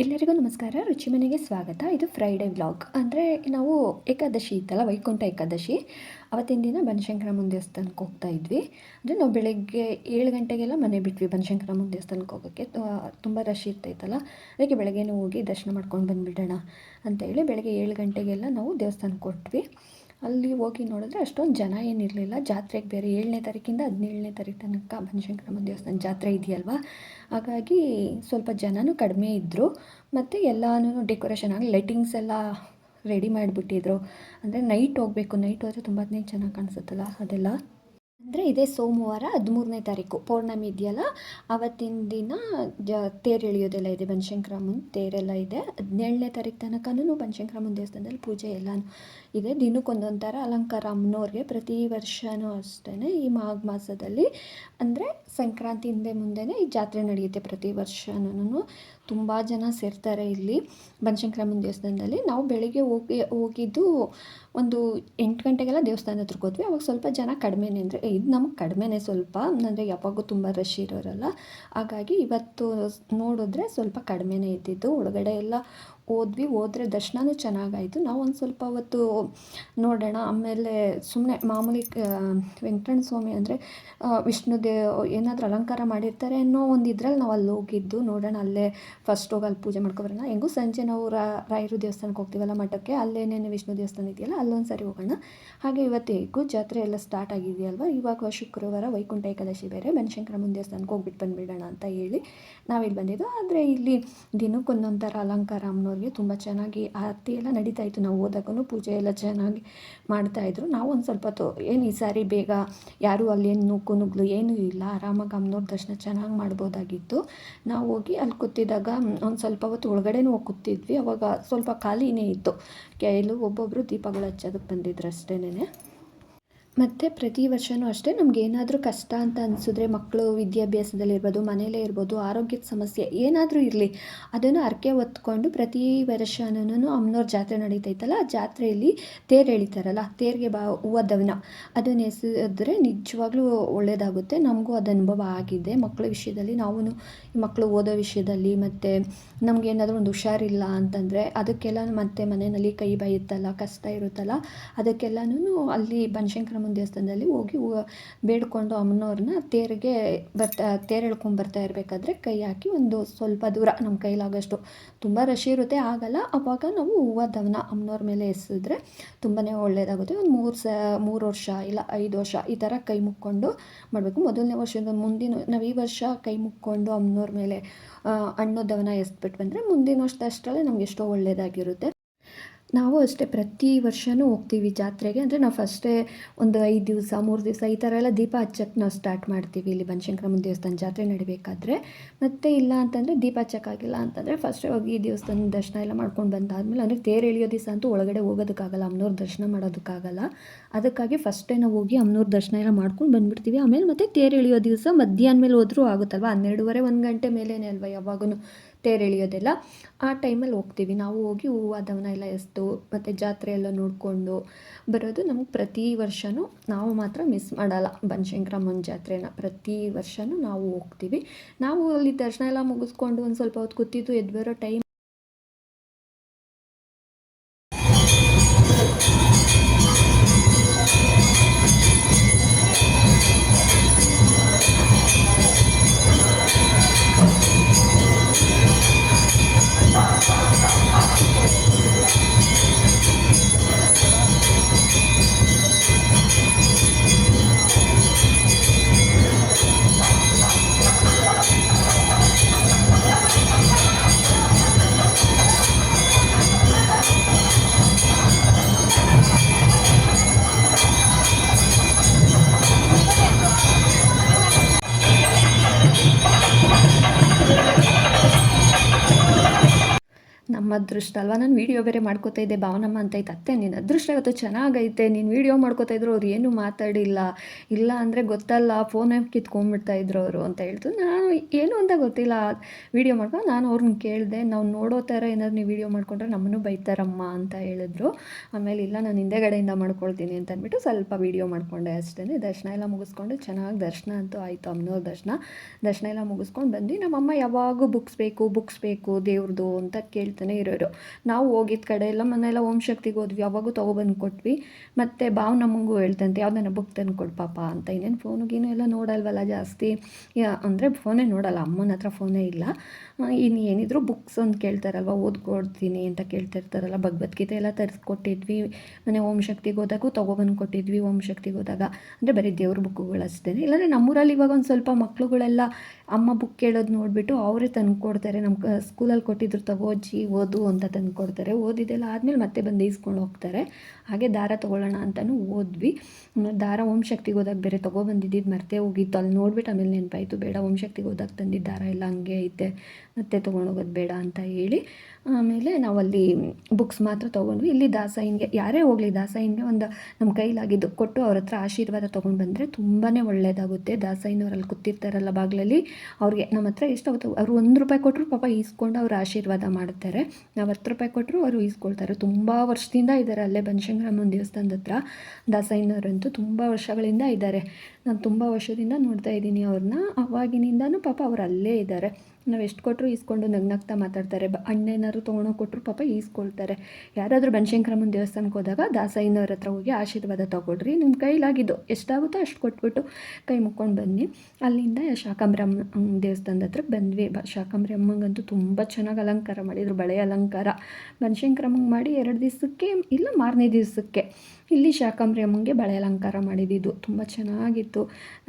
ಎಲ್ಲರಿಗೂ ನಮಸ್ಕಾರ. ರುಚಿ ಮನೆಗೆ ಸ್ವಾಗತ. ಇದು ಫ್ರೈಡೇ ವ್ಲಾಗ್ ಅಂದರೆ ನಾವು ಏಕಾದಶಿ ಇತ್ತಲ್ಲ, ವೈಕುಂಠ ಏಕಾದಶಿ. ಅವತ್ತಿನ ದಿನ ಬನಶಂಕರಮ್ಮನ ದೇವಸ್ಥಾನಕ್ಕೆ ಹೋಗ್ತಾ ಇದ್ವಿ. ಅಂದರೆ ನಾವು ಬೆಳಗ್ಗೆ ಏಳು ಗಂಟೆಗೆಲ್ಲ ಮನೆ ಬಿಟ್ವಿ ಬನಶಂಕರಮ್ಮನ ದೇವಸ್ಥಾನಕ್ಕೆ ಹೋಗೋಕ್ಕೆ. ತುಂಬ ರಶ್ ಇರ್ತೈತಲ್ಲ ಅದಕ್ಕೆ ಬೆಳಗ್ಗೆನೂ ಹೋಗಿ ದರ್ಶನ ಮಾಡ್ಕೊಂಡು ಬಂದುಬಿಡೋಣ ಅಂತೇಳಿ ಬೆಳಗ್ಗೆ ಏಳು ಗಂಟೆಗೆಲ್ಲ ನಾವು ದೇವಸ್ಥಾನಕ್ಕೆ ಕೊಟ್ವಿ ಅಲ್ಲಿ ಹೋಗಿ ನೋಡಿದ್ರೆ ಅಷ್ಟೊಂದು ಜನ ಏನಿರಲಿಲ್ಲ. ಜಾತ್ರೆಗೆ ಬೇರೆ ಏಳನೇ ತಾರೀಕಿಂದ ಹದಿನೇಳನೇ ತಾರೀಕು ತನಕ ಬನಶಂಕರಮ್ಮ ದೇವಸ್ಥಾನ ಜಾತ್ರೆ ಇದೆಯಲ್ವಾ? ಹಾಗಾಗಿ ಸ್ವಲ್ಪ ಜನನೂ ಕಡಿಮೆ ಇದ್ದರು ಮತ್ತು ಎಲ್ಲನೂ ಡೆಕೋರೇಷನ್ ಆಗಿ ಲೈಟಿಂಗ್ಸ್ ಎಲ್ಲ ರೆಡಿ ಮಾಡಿಬಿಟ್ಟಿದ್ರು. ಅಂದರೆ ನೈಟ್ ಹೋಗಬೇಕು. ನೈಟ್ ಹೋದರೆ ತುಂಬಾ ಚೆನ್ನಾಗಿ ಕಾಣಿಸುತ್ತಲ್ಲ ಅದೆಲ್ಲ? ಅಂದರೆ ಇದೇ ಸೋಮವಾರ ಹದಿಮೂರನೇ ತಾರೀಕು ಪೌರ್ಣಮಿ ಇದೆಯಲ್ಲ? ಆವತ್ತಿನ ದಿನ ಜ ತೇರು ಎಳೆಯೋದೆಲ್ಲ ಇದೆ, ಬನಶಂಕರಮ್ಮನ ತೇರೆಲ್ಲ ಇದೆ. ಹದಿನೇಳನೇ ತಾರೀಕು ತನಕನೂ ಬನಶಂಕರಮ್ಮನ ದೇವಸ್ಥಾನದಲ್ಲಿ ಪೂಜೆ ಎಲ್ಲನೂ ಇದೆ. ದಿನಕ್ಕೊಂದೊಂದು ಥರ ಅಲಂಕಾರ ಅಮ್ಮನವ್ರಿಗೆ ಪ್ರತಿ ವರ್ಷವೂ ಅಷ್ಟೇ ಈ ಮಾಘ ಮಾಸದಲ್ಲಿ. ಅಂದರೆ ಸಂಕ್ರಾಂತಿ ಹಿಂದೆ ಮುಂದೆನೇ ಈ ಜಾತ್ರೆ ನಡೆಯುತ್ತೆ ಪ್ರತಿ ವರ್ಷನೂ ತುಂಬ ಜನ ಸೇರ್ತಾರೆ ಇಲ್ಲಿ. ಬನಶಂಕರಮ್ಮನ ದೇವಸ್ಥಾನದಲ್ಲಿ. ನಾವು ಬೆಳಿಗ್ಗೆ ಹೋಗಿ, ಹೋಗಿದ್ದು ಒಂದು ಎಂಟು ಗಂಟೆಗೆಲ್ಲ ದೇವಸ್ಥಾನ ಹತ್ರಕ್ಕೆ ಹೋದ್ವಿ. ಅವಾಗ ಸ್ವಲ್ಪ ಜನ ಕಡಿಮೆನೇ ಅಂದರೆ ಇದು ನಮಗೆ ಕಡಿಮೆನೇ ಸ್ವಲ್ಪ. ಅಂದರೆ ಯಾವಾಗೂ ತುಂಬ ರಶ್ ಇರೋರಲ್ಲ. ಹಾಗಾಗಿ ಇವತ್ತು ನೋಡಿದ್ರೆ ಸ್ವಲ್ಪ ಕಡಿಮೆನೇ ಇದ್ದಿದ್ದು. ಒಳಗಡೆ ಎಲ್ಲ ಹೋದ್ವಿ ಹೋದ್ರೆ ದರ್ಶನವೂ ಚೆನ್ನಾಗಾಯಿತು. ನಾವು ಒಂದು ಸ್ವಲ್ಪ ಹೊತ್ತು ನೋಡೋಣ. ಆಮೇಲೆ ಸುಮ್ಮನೆ ಮಾಮೂಲಿ ವೆಂಕಟರಮಣ ಸ್ವಾಮಿ ಅಂದರೆ ವಿಷ್ಣು ದೇವ್ ಏನಾದರೂ ಅಲಂಕಾರ ಮಾಡಿರ್ತಾರೆ ಅನ್ನೋ ಒಂದು ಇದ್ರಲ್ಲಿ ನಾವು ಅಲ್ಲಿ ಹೋಗಿದ್ದು. ನೋಡೋಣ, ಅಲ್ಲೇ ಫಸ್ಟ್ ಹೋಗಿ ಅಲ್ಲಿ ಪೂಜೆ ಮಾಡ್ಕೊಬರೋಣ. ಹೆಂಗೂ ಸಂಜೆ ನಾವು ರಾಯರು ದೇವಸ್ಥಾನಕ್ಕೆ ಹೋಗ್ತೀವಲ್ಲ ಮಠಕ್ಕೆ ಅಲ್ಲೇನೇನು ವಿಷ್ಣು ದೇವಸ್ಥಾನ ಇದೆಯಲ್ಲ ಅಲ್ಲೊಂದು ಸಾರಿ ಹೋಗೋಣ. ಹಾಗೆ ಇವತ್ತು ಹೇಗೂ ಜಾತ್ರೆ ಎಲ್ಲ ಸ್ಟಾರ್ಟ್ ಆಗಿದೆಯಲ್ವ? ಇವಾಗ ಶುಕ್ರವಾರ ವೈಕುಂಠ ಏಕಾದಶಿ ಬೇರೆ. ಬನಶಂಕರಮ್ಮನ ದೇವಸ್ಥಾನಕ್ಕೆ ಹೋಗ್ಬಿಟ್ಟು ಬಂದುಬಿಡೋಣ ಅಂತ ಹೇಳಿ ನಾವಿಲ್ಲಿ ಬಂದಿದ್ದು. ಆದರೆ ಇಲ್ಲಿ ದಿನಕ್ಕೊಂದೊಂದು ಥರ ಅಲಂಕಾರ ಅಮ್ಮನವ್ರು ಅವ್ರಿಗೆ ತುಂಬ ಚೆನ್ನಾಗಿ ಆರತಿ ಎಲ್ಲ ನಡೀತಾ ಇತ್ತು. ನಾವು ಹೋದಾಗೂ ಪೂಜೆ ಎಲ್ಲ ಚೆನ್ನಾಗಿ ಮಾಡ್ತಾಯಿದ್ರು ನಾವು ಒಂದು ಸ್ವಲ್ಪ ತೋ, ಏನು ಈ ಸಾರಿ ಬೇಗ ಯಾರೂ ಅಲ್ಲೇನು ನುಗ್ಗು ನುಗ್ಲು ಏನೂ ಇಲ್ಲ. ಆರಾಮಾಗಿ ಅಮ್ಮನವ್ರ ದರ್ಶನ ಚೆನ್ನಾಗಿ ಮಾಡ್ಬೋದಾಗಿತ್ತು. ನಾವು ಹೋಗಿ ಅಲ್ಲಿ ಕೂತಿದ್ದಾಗ, ಒಂದು ಸ್ವಲ್ಪ ಹೊತ್ತು ಒಳಗಡೆನೂ ಹೋಗಿ ಕೂತಿದ್ವಿ. ಅವಾಗ ಸ್ವಲ್ಪ ಖಾಲಿನೇ ಇತ್ತು. ಕೆಲವು ಒಬ್ಬೊಬ್ಬರು ದೀಪಗಳು ಹಚ್ಚೋದಕ್ಕೆ ಬಂದಿದ್ರು ಅಷ್ಟೇನೆ ಮತ್ತು ಪ್ರತಿ ವರ್ಷವೂ ಅಷ್ಟೇ ನಮ್ಗೆ ಏನಾದರೂ ಕಷ್ಟ ಅಂತ ಅನಿಸಿದ್ರೆ ಮಕ್ಕಳು ವಿದ್ಯಾಭ್ಯಾಸದಲ್ಲಿ ಇರ್ಬೋದು ಮನೇಲೇ ಇರ್ಬೋದು, ಆರೋಗ್ಯದ ಸಮಸ್ಯೆ ಏನಾದರೂ ಇರಲಿ, ಅದನ್ನು ಹರಕೆ ಹೊತ್ಕೊಂಡು ಪ್ರತಿ ವರ್ಷನೂ ಅಮ್ಮನವ್ರ ಜಾತ್ರೆ ನಡೀತೈತಲ್ಲ, ಆ ಜಾತ್ರೆಯಲ್ಲಿ ತೇರು ಎಳಿತಾರಲ್ಲ, ತೇರಿಗೆ ಬಾ ಹೂವದವನ ಅದನ್ನು ಎಸೆದ್ರೆ ನಿಜವಾಗ್ಲೂ ಒಳ್ಳೆಯದಾಗುತ್ತೆ ನಮಗೂ ಅದು ಅನುಭವ ಆಗಿದೆ. ಮಕ್ಕಳ ವಿಷಯದಲ್ಲಿ ನಾವು ಮಕ್ಕಳು ಓದೋ ವಿಷಯದಲ್ಲಿ ಮತ್ತು ನಮಗೇನಾದರೂ ಒಂದು ಹುಷಾರಿಲ್ಲ ಅಂತಂದರೆ ಅದಕ್ಕೆಲ್ಲ ಮತ್ತೆ ಮನೆಯಲ್ಲಿ ಕೈ ಬೈಯುತ್ತಲ್ಲ ಕಷ್ಟ ಇರುತ್ತಲ್ಲ ಅದಕ್ಕೆಲ್ಲನೂ ಅಲ್ಲಿ ಬನಶಂಕರಮ್ಮನ ದೇವಸ್ಥಾನದಲ್ಲಿ ಹೋಗಿ ಬೇಡ್ಕೊಂಡು ಅಮ್ಮನವ್ರನ್ನ ತೇರಿಗೆ ಬರ್ತಾ, ತೇರು ಎಳ್ಕೊಂಡು ಬರ್ತಾ ಇರಬೇಕಾದ್ರೆ ಕೈ ಹಾಕಿ ಒಂದು ಸ್ವಲ್ಪ ದೂರ ನಮ್ಮ ಕೈಲಾಗಷ್ಟು. ತುಂಬ ರಶ್ ಇರುತ್ತೆ, ಆಗಲ್ಲ. ಅವಾಗ ನಾವು ಹೂವು ದವನ ಅಮ್ಮನವ್ರ ಮೇಲೆ ಎಸೆದ್ರೆ ತುಂಬಾ ಒಳ್ಳೆಯದಾಗುತ್ತೆ ಒಂದು ಮೂರು ಸ, ಮೂರು ವರ್ಷ ಇಲ್ಲ ಐದು ವರ್ಷ ಈ ಥರ ಕೈ ಮುಕ್ಕೊಂಡು ಮಾಡಬೇಕು. ಮೊದಲನೇ ವರ್ಷದ ಮುಂದಿನ, ನಾವು ಈ ವರ್ಷ ಕೈ ಮುಕ್ಕೊಂಡು ಅಮ್ಮನವ್ರ ಮೇಲೆ ಹಣ್ಣು ದವನ ಎಸ್ಬಿಟ್ಟು ಬಂದರೆ ಮುಂದಿನ ವರ್ಷದಷ್ಟರಲ್ಲೇ ನಮ್ಗೆ ಎಷ್ಟೋ ಒಳ್ಳೆಯದಾಗಿರುತ್ತೆ ನಾವು ಅಷ್ಟೇ ಪ್ರತಿ ವರ್ಷವೂ ಹೋಗ್ತೀವಿ ಜಾತ್ರೆಗೆ. ಅಂದರೆ ನಾವು ಫಸ್ಟೇ ಒಂದು ಐದು ದಿವಸ, ಮೂರು ದಿವಸ ಈ ಥರ ಎಲ್ಲ ದೀಪ ಹಚ್ಚಕ್ಕೆ ನಾವು ಸ್ಟಾರ್ಟ್ ಮಾಡ್ತೀವಿ. ಇಲ್ಲಿ ಬನಶಂಕರಮ್ಮನ ದೇವಸ್ಥಾನ ಜಾತ್ರೆ ನಡಿಬೇಕಾದ್ರೆ. ಮತ್ತು ಇಲ್ಲ ಅಂತಂದರೆ ದೀಪ ಹಚ್ಚಕ್ಕಾಗಿಲ್ಲ ಅಂತಂದರೆ ಫಸ್ಟೇ ಹೋಗಿ ದೇವಸ್ಥಾನ ದರ್ಶನ ಎಲ್ಲ ಮಾಡ್ಕೊಂಡು ಬಂದಾದಮೇಲೆ, ಅಂದರೆ ತೇರು ಎಳೆಯೋ ದಿವಸ ಅಂತೂ ಒಳಗಡೆ ಹೋಗೋದಕ್ಕಾಗಲ್ಲ, ಅಮ್ಮನವ್ರ ದರ್ಶನ ಮಾಡೋದಕ್ಕಾಗಲ್ಲ. ಅದಕ್ಕಾಗಿ ಫಸ್ಟೇ ನಾವು ಹೋಗಿ ಅಮ್ಮನವ್ರ ದರ್ಶನ ಎಲ್ಲ ಮಾಡ್ಕೊಂಡು ಬಂದುಬಿಡ್ತೀವಿ. ಆಮೇಲೆ ಮತ್ತೆ ತೇರು ಎಳೆಯೋ ದಿವಸ ಮಧ್ಯಾಹ್ನ ಮೇಲೆ ಹೋದರೂ ಆಗುತ್ತಲ್ವ? ಹನ್ನೆರಡುವರೆ, ಒಂದು ಗಂಟೆ ಮೇಲೇನೆ ಅಲ್ವ ಯಾವಾಗೂ ತೇರು ಎಳೆಯೋದೆಲ್ಲ ಆ ಟೈಮಲ್ಲಿ ಹೋಗ್ತೀವಿ. ನಾವು ಹೋಗಿ ಹೂವು ಅದವನ್ನ ಎಲ್ಲ ಎಸ್ದು, ಮತ್ತು ಜಾತ್ರೆ ಎಲ್ಲ ನೋಡಿಕೊಂಡು ಬರೋದು ನಮ್ಗೆ ಪ್ರತಿ ವರ್ಷವೂ ನಾವು ಮಾತ್ರ ಮಿಸ್ ಮಾಡಲ್ಲ. ಬನಶಂಕರಮ್ಮನ ಜಾತ್ರೆನ ಪ್ರತಿ ವರ್ಷವೂ ನಾವು ಹೋಗ್ತೀವಿ. ನಾವು ಅಲ್ಲಿ ದರ್ಶನ ಎಲ್ಲ ಮುಗಿಸ್ಕೊಂಡು ಒಂದು ಸ್ವಲ್ಪ ಹೊತ್ತು ಕೂತಿದ್ದು ಎದ್ದು ಬರೋ ಟೈಮ್ ನಮ್ಮ ಅದೃಷ್ಟ ಅಲ್ವಾ? ನಾನು ವೀಡಿಯೋ ಬೇರೆ ಮಾಡ್ಕೋತಾ ಇದ್ದೆ, ಭಾವನಮ್ಮ ಅಂತ ಇತ್ತು ಅತ್ತೆ ನಿನ್ನ ಅದೃಷ್ಟ ಇವತ್ತು ಚೆನ್ನಾಗೈತೆ. ನೀನು ವೀಡಿಯೋ ಮಾಡ್ಕೋತಾ ಇದ್ರು ಅವ್ರು ಏನೂ ಮಾತಾಡಿಲ್ಲ. ಇಲ್ಲ ಅಂದರೆ ಗೊತ್ತಲ್ಲ ಫೋನೇ ಕಿತ್ಕೊಂಡ್ಬಿಡ್ತಾ ಇದ್ರು ಅವರು ಅಂತ ಹೇಳ್ತು. ನಾನು ಏನು ಅಂತ ಗೊತ್ತಿಲ್ಲ. ವೀಡಿಯೋ ಮಾಡ್ಕೊಂಡು ನಾನು ಅವ್ರನ್ನ ಕೇಳಿದೆ, ನಾವು ನೋಡೋ ಥರ ಏನಾದ್ರು ನೀವು ವೀಡಿಯೋ ಮಾಡ್ಕೊಂಡ್ರೆ ನಮ್ಮನ್ನು ಬೈತಾರಮ್ಮ ಅಂತ ಹೇಳಿದ್ರು. ಆಮೇಲೆ ಇಲ್ಲ, ನಾನು ಹಿಂದೆಗಡೆಯಿಂದ ಮಾಡ್ಕೊಳ್ತೀನಿ ಅಂತ ಅಂದ್ಬಿಟ್ಟು ಸ್ವಲ್ಪ ವೀಡಿಯೋ ಮಾಡ್ಕೊಂಡೆ ಅಷ್ಟೇ ದರ್ಶನ ಎಲ್ಲ ಮುಗಿಸ್ಕೊಂಡು ಚೆನ್ನಾಗಿ ದರ್ಶನ ಅಂತೂ ಆಯಿತು, ಅಮ್ಮನವ್ರ ದರ್ಶನ. ದರ್ಶನ ಎಲ್ಲ ಮುಗಿಸ್ಕೊಂಡು ಬಂದು, ನಮ್ಮಮ್ಮ ಯಾವಾಗೂ ಬುಕ್ಸ್ ಬೇಕು ಬುಕ್ಸ್ ಬೇಕು ದೇವ್ರದ್ದು ಅಂತ ಕೇಳ್ತಾನೆ ಇರೋರು ನಾವು ಹೋಗಿದ್ದ ಕಡೆ ಎಲ್ಲ ಮನೆಯೆಲ್ಲ ಓಂ ಶಕ್ತಿಗೆ ಹೋದ್ವಿ, ಅವಾಗೂ ತೊಗೊಬಂದು ಕೊಟ್ವಿ. ಮತ್ತು ಬಾವು ನಮಗೂ ಹೇಳ್ತಂತೆ ಯಾವ್ದನ್ನ ಬುಕ್ ತಂದು ಕೊಡು ಪಾಪ ಅಂತ. ಇನ್ನೇನು ಫೋನು ಗೀನು ಎಲ್ಲ ನೋಡಲ್ವಲ್ಲ ಜಾಸ್ತಿ. ಅಂದರೆ ಫೋನೇ ನೋಡಲ್ಲ, ಅಮ್ಮನ ಹತ್ರ ಫೋನೇ ಇಲ್ಲ. ಇನ್ನು ಏನಿದ್ರು ಬುಕ್ಸ್ ಅಂತ ಕೇಳ್ತಾರಲ್ವ, ಓದ್ಕೊಡ್ತೀನಿ ಅಂತ ಕೇಳ್ತಿರ್ತಾರಲ್ಲ ಭಗವದ್ಗೀತೆ ಎಲ್ಲ ತರಿಸ್ಕೊಟ್ಟಿದ್ವಿ ಮನೆ ಓಂ ಶಕ್ತಿಗೆ ಹೋದಾಗೂ ತೊಗೊಬಂದು ಕೊಟ್ಟಿದ್ವಿ ಓಂ ಶಕ್ತಿಗೆ ಹೋದಾಗ. ಅಂದರೆ ಬರೀ ದೇವ್ರ ಬುಕ್ಕುಗಳು ಅಷ್ಟೇ. ಇಲ್ಲಾಂದರೆ ನಮ್ಮೂರಲ್ಲಿ ಇವಾಗ ಒಂದು ಸ್ವಲ್ಪ ಮಕ್ಕಳುಗಳೆಲ್ಲ ಅಮ್ಮ ಬುಕ್ ಕೇಳೋದು ನೋಡಿಬಿಟ್ಟು ಅವರೇ ತಂದು ಕೊಡ್ತಾರೆ ನಮ್ಮ ಸ್ಕೂಲಲ್ಲಿ ಕೊಟ್ಟಿದ್ರು ತಗೋಜಿ ಓದು ಅಂತ ತಂದು ಕೊಡ್ತಾರೆ. ಓದಿದೆಲ್ಲ ಆದಮೇಲೆ ಮತ್ತೆ ಬಂದು ಈಸ್ಕೊಂಡು ಹೋಗ್ತಾರೆ. ಹಾಗೆ ದಾರ ತೊಗೊಳ್ಳೋಣ ಅಂತಲೂ ಓದ್ವಿ. ದಾರ ಓಂ ಶಕ್ತಿಗೆ ಹೋದಾಗ ಬೇರೆ ತೊಗೊಬಂದಿದ್ದು ಮರ್ತೇ ಹೋಗಿತ್ತು. ಅಲ್ಲಿ ನೋಡ್ಬಿಟ್ಟು ಆಮೇಲೆ ನೆನಪಾಯಿತು, ಬೇಡ ಓಂ ಶಕ್ತಿಗೆ ಹೋದಾಗ ತಂದಿದ್ದ ದಾರ ಎಲ್ಲ ಹಂಗೆ ಐತೆ, ಮತ್ತೆ ತೊಗೊಂಡೋಗೋದು ಬೇಡ ಅಂತ ಹೇಳಿ ಆಮೇಲೆ ನಾವಲ್ಲಿ ಬುಕ್ಸ್ ಮಾತ್ರ ತೊಗೊಂಡ್ವಿ ಇಲ್ಲಿ ದಾಸಯ್ಯನಿಗೆ, ಯಾರೇ ಹೋಗಲಿ ದಾಸಯ್ಯನಿಗೆ ಒಂದು ನಮ್ಮ ಕೈಲಾಗಿದ್ದು ಕೊಟ್ಟು ಅವ್ರ ಹತ್ರ ಆಶೀರ್ವಾದ ತೊಗೊಂಡು ಬಂದರೆ ತುಂಬಾ ಒಳ್ಳೆಯದಾಗುತ್ತೆ ದಾಸಯ್ಯನವರಲ್ಲಿ ಕೂತಿರ್ತಾರಲ್ಲ ಬಾಗಿಲಲ್ಲಿ, ಅವ್ರಿಗೆ ನಮ್ಮ ಹತ್ರ ಎಷ್ಟಾಗುತ್ತೆ ಅವರು ಒಂದು ರೂಪಾಯಿ ಕೊಟ್ಟರು ಪಾಪ ಈಸ್ಕೊಂಡು ಅವ್ರು ಆಶೀರ್ವಾದ ಮಾಡ್ತಾರೆ. ನಾವು ಹತ್ತು ರೂಪಾಯಿ ಕೊಟ್ಟರು ಅವರು ಈಸ್ಕೊಳ್ತಾರೆ. ತುಂಬ ವರ್ಷದಿಂದ ಇದ್ದಾರೆ ಅಲ್ಲೇ ಬನಶಂಕರಮ್ಮನ ದೇವಸ್ಥಾನದ ಹತ್ರ. ದಾಸಯ್ಯನವರಂತೂ ತುಂಬ ವರ್ಷಗಳಿಂದ ಇದ್ದಾರೆ ನಾನು ತುಂಬ ವರ್ಷದಿಂದ ನೋಡ್ತಾ ಇದ್ದೀನಿ ಅವ್ರನ್ನ ಅವಾಗಿನಿಂದನೂ ಪಾಪ ಅವರು ಅಲ್ಲೇ ಇದ್ದಾರೆ ನಾವು ಎಷ್ಟು ಕೊಟ್ಟರು ಈಸ್ಕೊಂಡು ನಗ್ನಗ್ತಾ ಮಾತಾಡ್ತಾರೆ. ಬ ಹಣ್ಣೇನಾದ್ರು ತೊಗೊಂಡೋಗಿ ಕೊಟ್ಟರು ಪಾಪ ಈಸ್ಕೊಳ್ತಾರೆ. ಯಾರಾದರೂ ಬನಶಂಕರಮ್ಮನ ದೇವಸ್ಥಾನಕ್ಕೆ ಹೋದಾಗ ದಾಸಯ್ಯನವ್ರ ಹತ್ರ ಹೋಗಿ ಆಶೀರ್ವಾದ ತೊಗೊಳ್ರಿ. ನಿಮ್ಮ ಕೈಲಾಗಿದ್ದು. ಎಷ್ಟಾಗುತ್ತೋ ಅಷ್ಟು ಕೊಟ್ಬಿಟ್ಟು ಕೈ ಮುಕ್ಕೊಂಡು ಬನ್ನಿ. ಅಲ್ಲಿಂದ ಶಾಕಂಬ್ರಮ್ಮ ದೇವಸ್ಥಾನದ ಹತ್ರ ಬಂದ್ವಿ. ಬ ಶಾಕಂಬ್ರಿ ಅಮ್ಮಂಗಂತೂ ತುಂಬ ಚೆನ್ನಾಗಿ ಅಲಂಕಾರ ಮಾಡಿದರು. ಬಳೆ ಅಲಂಕಾರ. ಬನಶಂಕರಮ್ಮಂಗೆ ಮಾಡಿ ಎರಡು ದಿವಸಕ್ಕೆ, ಇಲ್ಲ ಮಾರನೇ ದಿವಸಕ್ಕೆ ಇಲ್ಲಿ ಶಾಕಂಬ್ರಿ ಅಮ್ಮಂಗೆ ಬಳೆ ಅಲಂಕಾರ ಮಾಡಿದ್ದು ತುಂಬ ಚೆನ್ನಾಗಿತ್ತು.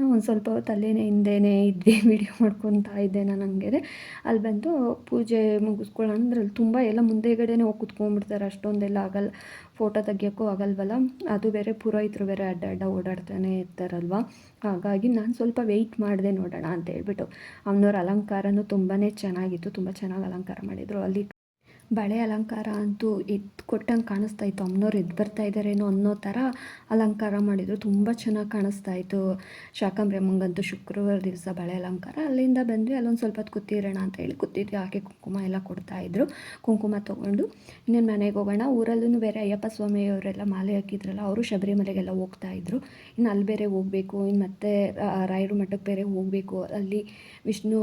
ಒಂದು ಸ್ವಲ್ಪ ಹೊತ್ತು ಅಲ್ಲೇ ಹಿಂದೆನೇ ಇದ್ವಿ. ವಿಡಿಯೋ ಮಾಡ್ಕೊತಾ ಇದ್ದೆ ನಾನು ಹಂಗೆ ಅಲ್ಲಿ ಬಂದು ಪೂಜೆ ಮುಗಿಸ್ಕೊಳ್ಳೋ ಅಂದ್ರೆ ಅಲ್ಲಿ ತುಂಬ ಎಲ್ಲ ಮುಂದೆಗಡೆನೇ ಹೋಗಿ ಕುತ್ಕೊಂಡ್ಬಿಡ್ತಾರೆ. ಅಷ್ಟೊಂದೆಲ್ಲ ಆಗಲ್ಲ ಫೋಟೋ ತೆಗಿಯೋಕ್ಕೂ ಆಗಲ್ವಲ್ಲ? ಅದು ಬೇರೆ ಪುರೋಹಿತರು ಬೇರೆ ಅಡ್ಡ ಅಡ್ಡ ಓಡಾಡ್ತಾನೆ ಇರ್ತಾರಲ್ವ? ಹಾಗಾಗಿ ನಾನು ಸ್ವಲ್ಪ ವೆಯ್ಟ್ ಮಾಡಿದೆ ನೋಡೋಣ ಅಂತ ಹೇಳ್ಬಿಟ್ಟು. ಅವನವ್ರ ಅಲಂಕಾರನೂ ತುಂಬಾ ಚೆನ್ನಾಗಿತ್ತು. ತುಂಬ ಚೆನ್ನಾಗಿ ಅಲಂಕಾರ ಮಾಡಿದರು. ಅಲ್ಲಿ ಬಳೆ ಅಲಂಕಾರ ಅಂತೂ ಎದ್ದು ಕೊಟ್ಟಂಗೆ ಕಾಣಿಸ್ತಾ ಇತ್ತು. ಅಮ್ಮನವ್ರು ಎದ್ದು ಬರ್ತಾ ಇದ್ದಾರೇನೋ ಅನ್ನೋ ಥರ ಅಲಂಕಾರ ಮಾಡಿದರು. ತುಂಬ ಚೆನ್ನಾಗಿ ಕಾಣಿಸ್ತಾ ಇತ್ತು. ಶಾಕಂಬ್ರಿ ಅಮ್ಮಂಗಂತೂ ಶುಕ್ರವಾರ ದಿವಸ ಬಳೆ ಅಲಂಕಾರ. ಅಲ್ಲಿಂದ ಬಂದ್ವಿ. ಅಲ್ಲೊಂದು ಸ್ವಲ್ಪ ಹೊತ್ತು ಕೂತಿರೋಣ ಅಂತ ಹೇಳಿ ಕೂತಿದ್ವಿ. ಆಕೆ ಕುಂಕುಮ ಎಲ್ಲ ಕೊಡ್ತಾಯಿದ್ರು ಕುಂಕುಮ ತೊಗೊಂಡು ಇನ್ನೇನು ಮನೆಗೆ ಹೋಗೋಣ. ಊರಲ್ಲೂ ಬೇರೆ ಅಯ್ಯಪ್ಪ ಸ್ವಾಮಿಯವರೆಲ್ಲ ಮಾಲೆ ಹಾಕಿದ್ರಲ್ಲ, ಅವರು ಶಬರಿಮಲೆಗೆಲ್ಲ ಹೋಗ್ತಾಯಿದ್ರು ಇನ್ನು ಅಲ್ಲಿ ಬೇರೆ ಹೋಗಬೇಕು. ಇನ್ನು ಮತ್ತೆ ರಾಯರು ಮಠಕ್ಕೆ ಬೇರೆ ಹೋಗಬೇಕು. ಅಲ್ಲಿ ವಿಷ್ಣು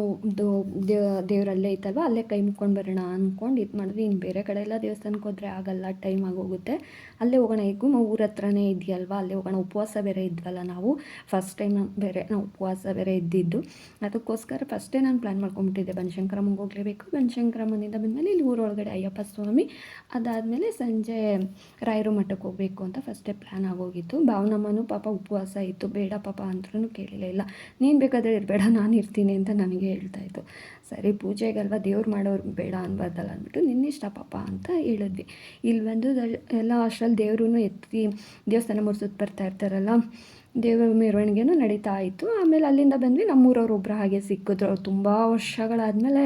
ದೇವರಲ್ಲೇ ಇತ್ತಲ್ವ? ಅಲ್ಲೇ ಕೈ ಮುಕ್ಕೊಂಡು ಬರೋಣ ಅಂದ್ಕೊಂಡು ಇದು ಮಾಡಿದ್ವಿ. ಇನ್ನು ಬೇರೆ ಕಡೆ ಎಲ್ಲ ದೇವಸ್ಥಾನಕ್ಕೆ ಹೋದರೆ ಆಗಲ್ಲ ಟೈಮ್ ಆಗೋಗುತ್ತೆ ಅಲ್ಲೇ ಹೋಗೋಣ ಹೇಗೂ ಊರ ಹತ್ರನೇ ಇದೆಯಲ್ವಾ? ಅಲ್ಲೇ ಹೋಗೋಣ, ಉಪವಾಸ ಬೇರೆ ಇದ್ವಲ್ಲ ನಾವು. ಫಸ್ಟ್ ಟೈಮ್ ಬೇರೆ, ನಾವು ಉಪವಾಸ ಬೇರೆ ಇದ್ದಿದ್ದು. ಅದಕ್ಕೋಸ್ಕರ ಫಸ್ಟೇ ನಾನು ಪ್ಲ್ಯಾನ್ ಮಾಡ್ಕೊಂಬಿಟ್ಟಿದ್ದೆ ಬನಶಂಕರಮ್ಮಗೆ ಹೋಗಲೇಬೇಕು. ಬನಶಂಕರಮ್ಮನಿಂದ ಬಂದಮೇಲೆ ಇಲ್ಲಿ ಊರೊಳಗಡೆ ಅಯ್ಯಪ್ಪ ಸ್ವಾಮಿ, ಅದಾದಮೇಲೆ ಸಂಜೆ ರಾಯರು ಮಠಕ್ಕೆ ಹೋಗಬೇಕು ಅಂತ ಫಸ್ಟೇ ಪ್ಲ್ಯಾನ್ ಆಗೋಗಿತ್ತು ಭಾವನಮ್ಮನೂ ಪಾಪ ಉಪವಾಸ ಇತ್ತು. ಬೇಡ ಪಾಪ ಅಂದ್ರೂ ಕೇಳಲಿಲ್ಲ ನೀನು ಬೇಕಾದರೆ ಇರಬೇಡ, ನಾನು ಇರ್ತೀನಿ ಅಂತ ನನಗೆ ಹೇಳ್ತಾಯಿತ್ತು ಸರಿ, ಪೂಜೆಗಲ್ವ ದೇವ್ರು ಮಾಡೋರು ಬೇಡ ಅನ್ಬಾರ್ದಲ್ಲ ಅಂದ್ಬಿಟ್ಟು ನಿನ್ನಿಷ್ಟ ಪಾಪ ಅಂತ ಹೇಳಿದ್ವಿ. ಇಲ್ಲಿ ಬಂದು ಎಲ್ಲ ಅಷ್ಟರಲ್ಲಿ ದೇವ್ರೂ ಎತ್ತಿ ದೇವಸ್ಥಾನ ಮುರ್ಸೋದು ಬರ್ತಾ ಇರ್ತಾರಲ್ಲ ದೇವರ ಮೆರವಣಿಗೆನೂ ನಡೀತಾ ಇತ್ತು. ಆಮೇಲೆ ಅಲ್ಲಿಂದ ಬಂದ್ವಿ. ನಮ್ಮೂರವ್ರು ಒಬ್ಬರು ಹಾಗೆ ಸಿಕ್ಕಿದ್ರು. ಅವ್ರು ತುಂಬ ವರ್ಷಗಳಾದಮೇಲೆ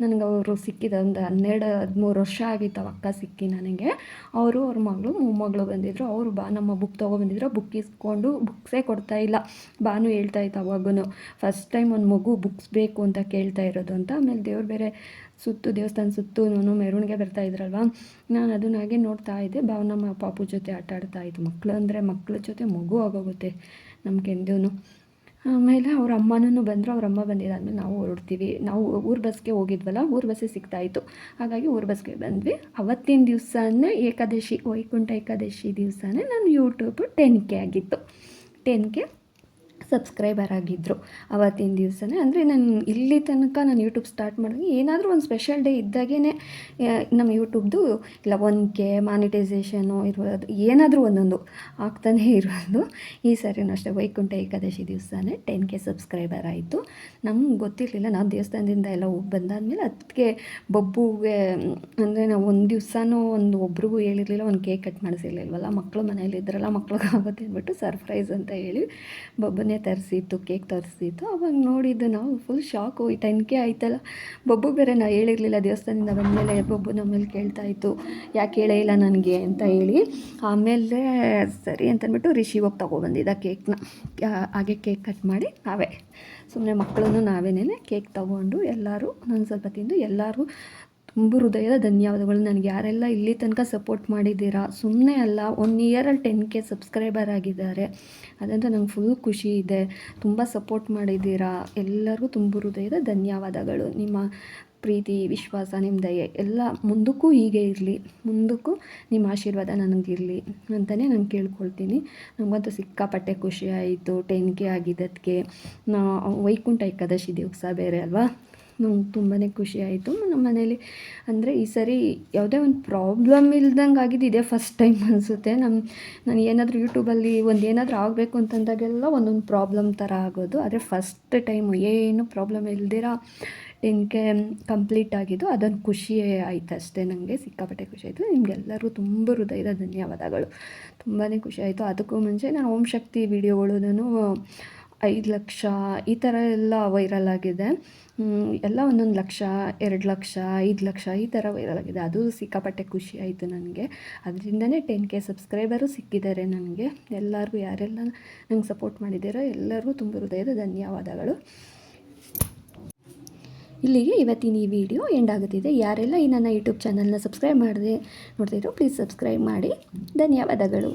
ನನಗೆ ಅವರು ಸಿಕ್ಕಿದ ಒಂದು ಹನ್ನೆರಡು, ಹದಿಮೂರು ವರ್ಷ ಆಗಿತ್ತು ಅಕ್ಕ ಸಿಕ್ಕಿ ನನಗೆ. ಅವರು ಅವ್ರ ಮಗಳು, ಮೊಮ್ಮಗಳು ಬಂದಿದ್ದರು ಅವರು ಬಾ, ನಮ್ಮ ಬುಕ್ ತೊಗೊಬಂದಿದ್ರು ಬುಕ್ ಇಸ್ಕೊಂಡು ಬುಕ್ಸೇ ಕೊಡ್ತಾ ಇಲ್ಲ. ಬಾನು ಹೇಳ್ತಾ ಇತ್ತು ಅವಾಗೂ ಫಸ್ಟ್ ಟೈಮ್ ಒಂದು ಮಗು ಬುಕ್ಸ್ ಬೇಕು ಅಂತ ಕೇಳ್ತಾ ಇರೋದು ಅಂತ. ಆಮೇಲೆ ದೇವ್ರು ಬೇರೆ ಸುತ್ತು, ದೇವಸ್ಥಾನ ಸುತ್ತು ನಾನು ಮೆರವಣಿಗೆ ಬರ್ತಾ ಇದ್ರಲ್ವ? ನಾನು ಅದನ್ನ ಹಾಗೆ ನೋಡ್ತಾ ಇದ್ದೆ. ಭಾವನಮ್ಮ ಪಾಪು ಜೊತೆ ಆಟ ಆಡ್ತಾ ಇದ್ದು ಮಕ್ಕಳು ಅಂದರೆ ಮಕ್ಕಳ ಜೊತೆ ಮಗು ಆಗೋಗುತ್ತೆ ನಮ್ಗೆಂದೂ ಆಮೇಲೆ ಅವ್ರ ಅಮ್ಮನೂ ಬಂದರು, ಅವ್ರ ಅಮ್ಮ ಬಂದಿದ್ದಾದ್ಮೇಲೆ ನಾವು ಹೊರಡ್ತೀವಿ. ನಾವು ಊರು ಬಸ್ಗೆ ಹೋಗಿದ್ವಲ್ಲ, ಊರು ಬಸ್ಸೇ ಸಿಗ್ತಾಯಿತ್ತು ಹಾಗಾಗಿ ಊರು ಬಸ್ಗೆ ಬಂದ್ವಿ. ಅವತ್ತಿನ ದಿವಸನೇ ಏಕಾದಶಿ, ವೈಕುಂಠ ಏಕಾದಶಿ ದಿವಸನೇ ನಾನು ಯೂಟ್ಯೂಬ್ ಟೆನ್ ಕೆ ಆಗಿತ್ತು. ಟೆನ್ ಕೆ ಸಬ್ಸ್ಕ್ರೈಬರ್ ಆಗಿದ್ದರು ಅವತ್ತಿನ ದಿವಸನೇ. ಅಂದರೆ ನಾನು ಇಲ್ಲಿ ತನಕ ನಾನು ಯೂಟ್ಯೂಬ್ ಸ್ಟಾರ್ಟ್ ಮಾಡಿದ್ವಿ ಏನಾದರೂ ಒಂದು ಸ್ಪೆಷಲ್ ಡೇ ಇದ್ದಾಗೇ ನಮ್ಮ ಯೂಟ್ಯೂಬ್ದು ಇಲ್ಲ ಒನ್ ಕೆ ಮಾನಿಟೈಸೇಷನು ಇರ್ಬೋದು, ಏನಾದರೂ ಒಂದೊಂದು ಆಗ್ತಾನೇ ಇರೋದು ಈ ಸರಿನೂ ಅಷ್ಟೇ, ವೈಕುಂಠ ಏಕಾದಶಿ ದಿವಸನೇ ಟೆನ್ ಕೆ ಸಬ್ಸ್ಕ್ರೈಬರ್ ಆಯಿತು. ನಮ್ಗೆ ಗೊತ್ತಿರಲಿಲ್ಲ ನಾವು ದೇವಸ್ಥಾನದಿಂದ ಎಲ್ಲ ಹೋಗಿ ಬಂದಾದಮೇಲೆ ಅದಕ್ಕೆ ಬಬ್ಬುಗೆ, ಅಂದರೆ ನಾವು ಒಂದು ದಿವಸನೂ ಒಂದು ಒಬ್ರಿಗೂ ಹೇಳಿರಲಿಲ್ಲ, ಒಂದು ಕೇಕ್ ಕಟ್ ಮಾಡಿಸಿರ್ಲಿಲ್ವಲ್ಲ ಮಕ್ಕಳು ಮನೇಲಿ ಇದ್ರಲ್ಲ ಮಕ್ಳಿಗೆ ಆಗುತ್ತೆ ಅಂದ್ಬಿಟ್ಟು ಸರ್ಪ್ರೈಸ್ ಅಂತ ಹೇಳಿ ಬಬ್ಬನೇ ತರಿಸಿತ್ತು, ಕೇಕ್ ತರಿಸಿತ್ತು. ಅವಾಗ ನೋಡಿದ್ದು ನಾವು ಫುಲ್ ಶಾಕು ಈ ಕೆ ಆಯ್ತಲ್ಲ. ಬೊಬ್ಬು ಬೇರೆ ನಾ ಹೇಳಿರಲಿಲ್ಲ, ದೇವಸ್ಥಾನದಿಂದ ಬಂದಮೇಲೆ ಬೊಬ್ಬು ನಮ್ಮಲ್ಲಿ ಕೇಳ್ತಾ ಇತ್ತು. ಯಾಕೆ ಹೇಳೇ ಇಲ್ಲ ನನಗೆ ಅಂತ ಹೇಳಿ. ಆಮೇಲೆ ಸರಿ ಅಂತಂದ್ಬಿಟ್ಟು ರಿಷಿ ಹೋಗಿ ತೊಗೊಬಂದಿದ್ದ ಕೇಕ್ನ. ಹಾಗೆ ಕೇಕ್ ಕಟ್ ಮಾಡಿ ನಾವೇ. ಸುಮ್ಮನೆ ಮಕ್ಕಳನ್ನು ನಾವೇನೇ ಕೇಕ್ ತೊಗೊಂಡು ಎಲ್ಲರೂ, ನಾನು ಸ್ವಲ್ಪ ತಿಂದು ಎಲ್ಲರೂ ತುಂಬ ಹೃದಯದ ಧನ್ಯವಾದಗಳು. ನನಗೆ ಯಾರೆಲ್ಲ ಇಲ್ಲಿ ತನಕ ಸಪೋರ್ಟ್ ಮಾಡಿದ್ದೀರಾ? ಸುಮ್ಮನೆ ಅಲ್ಲ ಒನ್ ಇಯರಲ್ಲಿ ಟೆನ್ ಕೆ ಸಬ್ಸ್ಕ್ರೈಬರ್ ಆಗಿದ್ದಾರೆ. ಅದಂತೂ ನಂಗೆ ಫುಲ್ ಖುಷಿ ಇದೆ. ತುಂಬ ಸಪೋರ್ಟ್ ಮಾಡಿದ್ದೀರಾ? ಎಲ್ಲರಿಗೂ ತುಂಬ ಹೃದಯದ ಧನ್ಯವಾದಗಳು. ನಿಮ್ಮ ಪ್ರೀತಿ, ವಿಶ್ವಾಸ, ನಿಮ್ಮ ದಯೆ ಎಲ್ಲ ಮುಂದಕ್ಕೂ ಹೀಗೆ ಇರಲಿ. ಮುಂದಕ್ಕೂ ನಿಮ್ಮ ಆಶೀರ್ವಾದ ನನಗಿರಲಿ ಅಂತಲೇ ನಾನು ಕೇಳ್ಕೊಳ್ತೀನಿ. ನಮಗಂತೂ ಸಿಕ್ಕಾಪಟ್ಟೆ ಖುಷಿ ಆಯಿತು. ಟೆನ್ ಕೆ ಆಗಿದ್ದಕ್ಕೆ ನಾ ವೈಕುಂಠ ಏಕಾದಶಿ ದಿವಸ ಬೇರೆ ಅಲ್ವಾ? ನಂಗೆ ತುಂಬಾ ಖುಷಿ ಆಯಿತು. ನಮ್ಮ ಮನೇಲಿ ಅಂದರೆ ಈ ಸರಿ ಯಾವುದೇ ಒಂದು ಪ್ರಾಬ್ಲಮ್ ಇಲ್ದಂಗೆ ಆಗಿದ್ದು ಇದೇ ಫಸ್ಟ್ ಟೈಮ್ ಅನಿಸುತ್ತೆ. ನಮ್ಮ ನಾನು ಏನಾದರೂ ಯೂಟ್ಯೂಬಲ್ಲಿ ಒಂದು ಏನಾದರೂ ಆಗಬೇಕು ಅಂತಂದಾಗೆಲ್ಲ ಒಂದೊಂದು ಪ್ರಾಬ್ಲಮ್ ಥರ ಆಗೋದು. ಆದರೆ ಫಸ್ಟ್ ಟೈಮು ಏನು ಪ್ರಾಬ್ಲಮ್ ಇಲ್ದಿರ ಟೆನ್ ಕಂಪ್ಲೀಟ್ ಆಗಿದ್ದು ಅದೊಂದು ಖುಷಿಯೇ ಆಯಿತು ಅಷ್ಟೇ ನನಗೆ ಸಿಕ್ಕಾಪಟ್ಟೆ ಖುಷಿ ಆಯಿತು. ನಿಮಗೆಲ್ಲರೂ ತುಂಬ ಹೃದಯದ ಧನ್ಯವಾದಗಳು. ತುಂಬಾ ಖುಷಿ ಆಯಿತು. ಅದಕ್ಕೂ ಮುಂಚೆ ನಾನು ಓಂ ಶಕ್ತಿ ವೀಡಿಯೋಗಳನ್ನು ಐದು ಲಕ್ಷ ಈ ಥರ ಎಲ್ಲ ವೈರಲ್ ಆಗಿದೆ. ಎಲ್ಲ ಒಂದೊಂದು ಲಕ್ಷ, ಎರಡು ಲಕ್ಷ, ಐದು ಲಕ್ಷ ಈ ಥರ ವೈರಲ್ ಆಗಿದೆ. ಅದು ಸಿಕ್ಕಾಪಟ್ಟೆ ಖುಷಿ ಆಯಿತು ನನಗೆ. ಅದರಿಂದನೇ ಟೆನ್ ಕೆ ಸಬ್ಸ್ಕ್ರೈಬರು ಸಿಕ್ಕಿದ್ದಾರೆ ನನಗೆ. ಎಲ್ಲರಿಗೂ ಯಾರೆಲ್ಲ ನಂಗೆ ಸಪೋರ್ಟ್ ಮಾಡಿದ್ದೀರೋ ಎಲ್ಲರಿಗೂ ತುಂಬ ಹೃದಯದ ಧನ್ಯವಾದಗಳು. ಇಲ್ಲಿಗೆ ಇವತ್ತಿನ ಈ ವಿಡಿಯೋ ಎಂಡ್ ಆಗುತ್ತಿದೆ. ಯಾರೆಲ್ಲ ಈ ನನ್ನ ಯೂಟ್ಯೂಬ್ ಚಾನಲ್ನ ಸಬ್ಸ್ಕ್ರೈಬ್ ಮಾಡದೆ, ನೋಡ್ತಿದ್ರು ಪ್ಲೀಸ್ ಸಬ್ಸ್ಕ್ರೈಬ್ ಮಾಡಿ. ಧನ್ಯವಾದಗಳು.